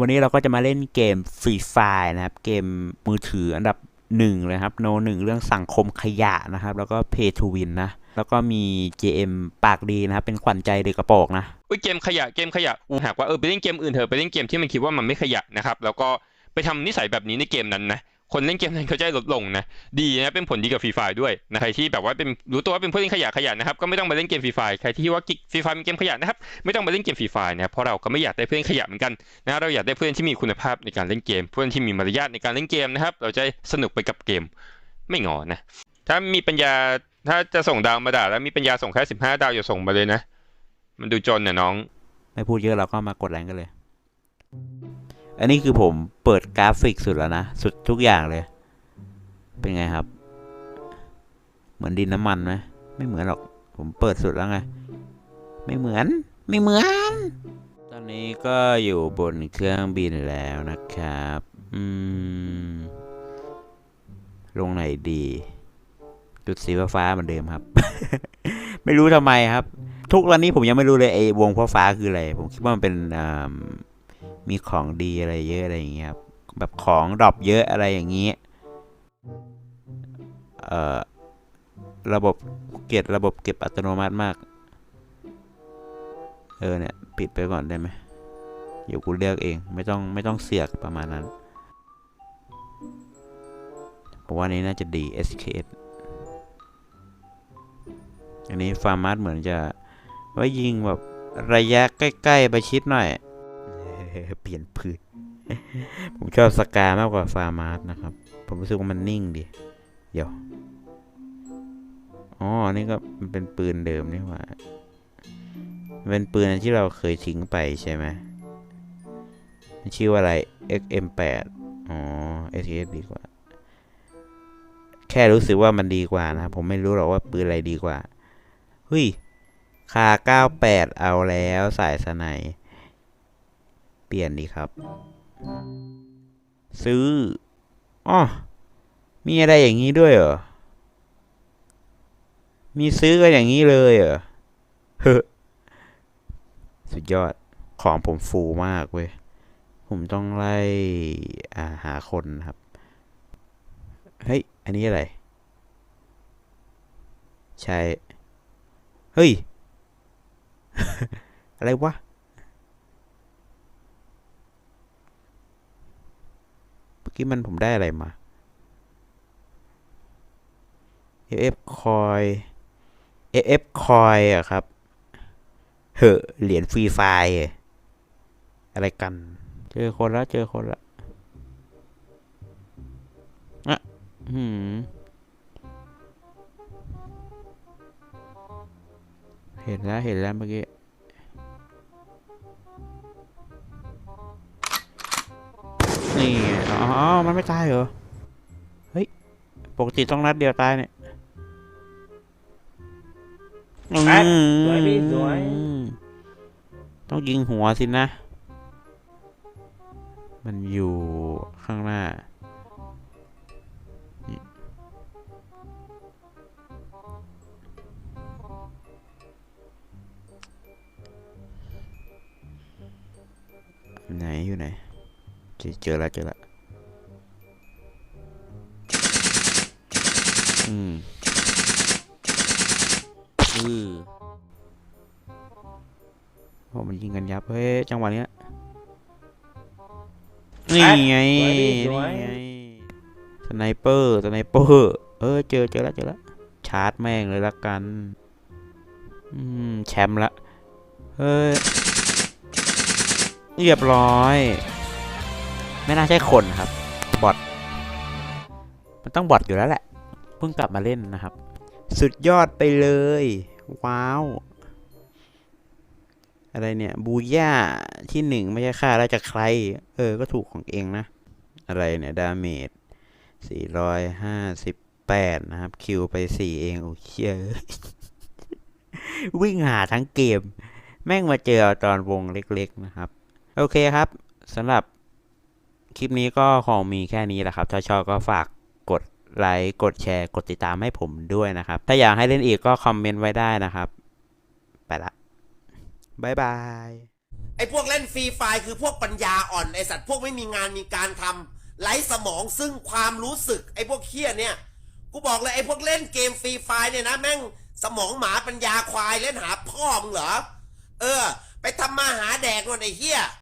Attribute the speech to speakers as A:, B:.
A: วันนี้เราก็จะมาเล่นเกมฟรีไฟนะครับ เกมมือถืออันดับ หนึ่งเลยครับโนหนึ่งเรื่องสังคมขยะนะครับ แล้วก็ Pay to Win นะ แล้วก็มี JM ปากดีนะครับ เป็นขวัญใจเด็กกระโปรงนะ
B: อุ้ยเกมขยะเกมขยะอูหากว่าเออไปเล่นเกมอื่นเถอะไปเล่นเกมที่มันคิดว่ามันไม่ขยะนะครับแล้วก็ไปทำนิสัยแบบนี้ในเกมนั้นนะ คนเล่นเกมนั้นเขาจะลดลงนะ ดีนะเป็นผลดีกับฟรีไฟด้วยนะใครที่แบบว่าเป็นรู้ตัวว่าเป็นผู้เล่นขยะขยะนะครับก็ไม่ต้องมาเล่นเกมฟรีไฟใครที่ว่าฟรีไฟเป็นเกมขยะนะครับไม่ต้องมาเล่นเกมฟรีไฟนะเพราะเราก็ไม่อยากได้ผู้เล่นขยะเหมือนกันนะเราอยากได้ผู้เล่นที่มีคุณภาพในการเล่นเกมผู้เล่นที่มีมารยาทในการเล่นเกมนะครับเราจะสนุกไปกับเกมไม่งอนะถ้ามีปัญญาถ้าจะส่งดาวมาด่าแล้วมีปัญญาส่งแค่สิบห้าดาวอย่าส่งมาเลยนะ มันดูจนน่ะน้อง
A: ไม่พูดเยอะเราก็มากดแรงกันเลย อันนี้คือผมเปิดกราฟิกสุดแล้วนะ สุดทุกอย่างเลย เป็นไงครับ เหมือนดินน้ำมันไหมไม่เหมือนหรอก ผมเปิดสุดแล้วไง ไม่เหมือน ไม่เหมือน ตอนนี้ก็อยู่บนเครื่องบินแล้วนะครับ อืม ลงไหนดี จุดสีฟ้าเหมือนเดิมครับ ไม่รู้ทำไมครับ ทุกวันนี้ผมยังไม่รู้เลยไอ้วงฟ้าฟ้าคืออะไร ผมคิดว่ามันเป็นอ่า มีของดีอะไรเยอะอะไรอย่างเงี้ยครับแบบของดรอปเยอะอะไรอย่างเงี้เอ่อระบบเก็บระบบเก็บอัตโนมัติมาก เออเนี่ยปิดไปก่อนได้ไหมเดี๋ยวกูเลือกเองไม่ต้องไม่ต้องเสียกประมาณนั้นผมว่านี้น่าจะดี SKS อันนี้ฟาร์มัสเหมือนจะไว้ยิงแบบระยะใกล้ ๆ ไปชิดหน่อย เปลี่ยนปืนผมชอบสกามากกว่าฟาร์มาร์สนะครับ ผมรู้สึกว่ามันนิ่งดีเดี๋ยวอ๋อนี่ก็มันเป็นปืนเดิมนี่หว่าเป็นปืนที่เราเคยทิ้งไปใช่ไหมมันชื่อว่าอะไร XM8 อ๋อ SKS ดีกว่า แค่รู้สึกว่ามันดีกว่านะครับผมไม่รู้หรอกว่าปืนอะไรดีกว่า เฮ้ยคา98 เอาแล้วสายสไนย ปลี่ยนดีครับ ซื้ออ๋อมีอะไรอย่างนี้ด้วยเหรอ มีซื้อกันอย่างนี้เลยเหรอเฮ้สุดยอดของผมฟูมากเว้ย ผมต้องไล่าหาคนครับ เฮ้ย อันนี้อะไร ใช่ เฮ้ย อะไรวะ เมื่ อกี้มันผมได้อะไรมา FF คอย FF คอยอะครับ เหอะเหรียญฟรีไฟอะไรกัน เจอคนละเจอคนละอะหืมเห็นแล้วเห็นแล้วเมื่อกี้ มันไม่ตายเหรอ เฮ้ย ปกติต้องนัดเดียวตายเนี่ย
C: แป๊ดสวยพี่สวย
A: อืมต้องยิงหัวสินะ มันอยู่ข้างหน้านี่อยู่ไหนอยู่ไหนเจอเจอแล้วเจอแล้ว อืมอือโอ้มันยิงกันยับเฮ้ยจังหวะเนี้ยนี่ไง
C: สวยพี่
A: นี่
C: สวย
A: ไงสไนเปอร์สไนเปอร์เออเจอเจอแล้วเจอแล้วชาร์จแม่งเลยละกันอืมแชมป์ละเฮ้ยเรียบร้อย ไม่น่าใช่คนครับบอทมันต้องบอทอยู่แล้วแหละเพิ่งกลับมาเล่นนะครับ สุดยอดไปเลย ว้าว อะไรเนี่ยบูย่าที่หนึ่งไม่ใช่ค่าแล้วจะใคร เออ ก็ถูกของเองนะ อะไรเนี่ย ดาเมจสี่ร้อยห้าสิบแปดนะครับ คิวไปสี่เอง โอ้เชี่ยวิ่งหาทั้งเกม แม่งมาเจอตอนวงเล็กๆนะครับ โอเคครับสำหรับคลิปนี้ก็คงมีแค่นี้แหละครับ ถ้าชอบก็ฝาก ไลค์กดแชร์กดติดตามให้ผมด้วยนะครับ ถ้าอยากให้เล่นอีกก็คอมเมนต์ไว้ได้นะครับ ไปละบายบาย
D: ไอ้พวกเล่นฟรีไฟคือพวกปัญญาอ่อนไอสัตว์พวกไม่มีงานมีการทำไร้สมองซึ่งความรู้สึกไอ้พวกเคี้ยเนี่ยกูบอกเลยไอ้พวกเล่นเกมฟรีไฟเนี่ยนะแม่งสมองหมาปัญญาควายเล่นหาพ่อมึงเหรอเออ ไปทำมาหาแดกนู่นไอ้เหี้ย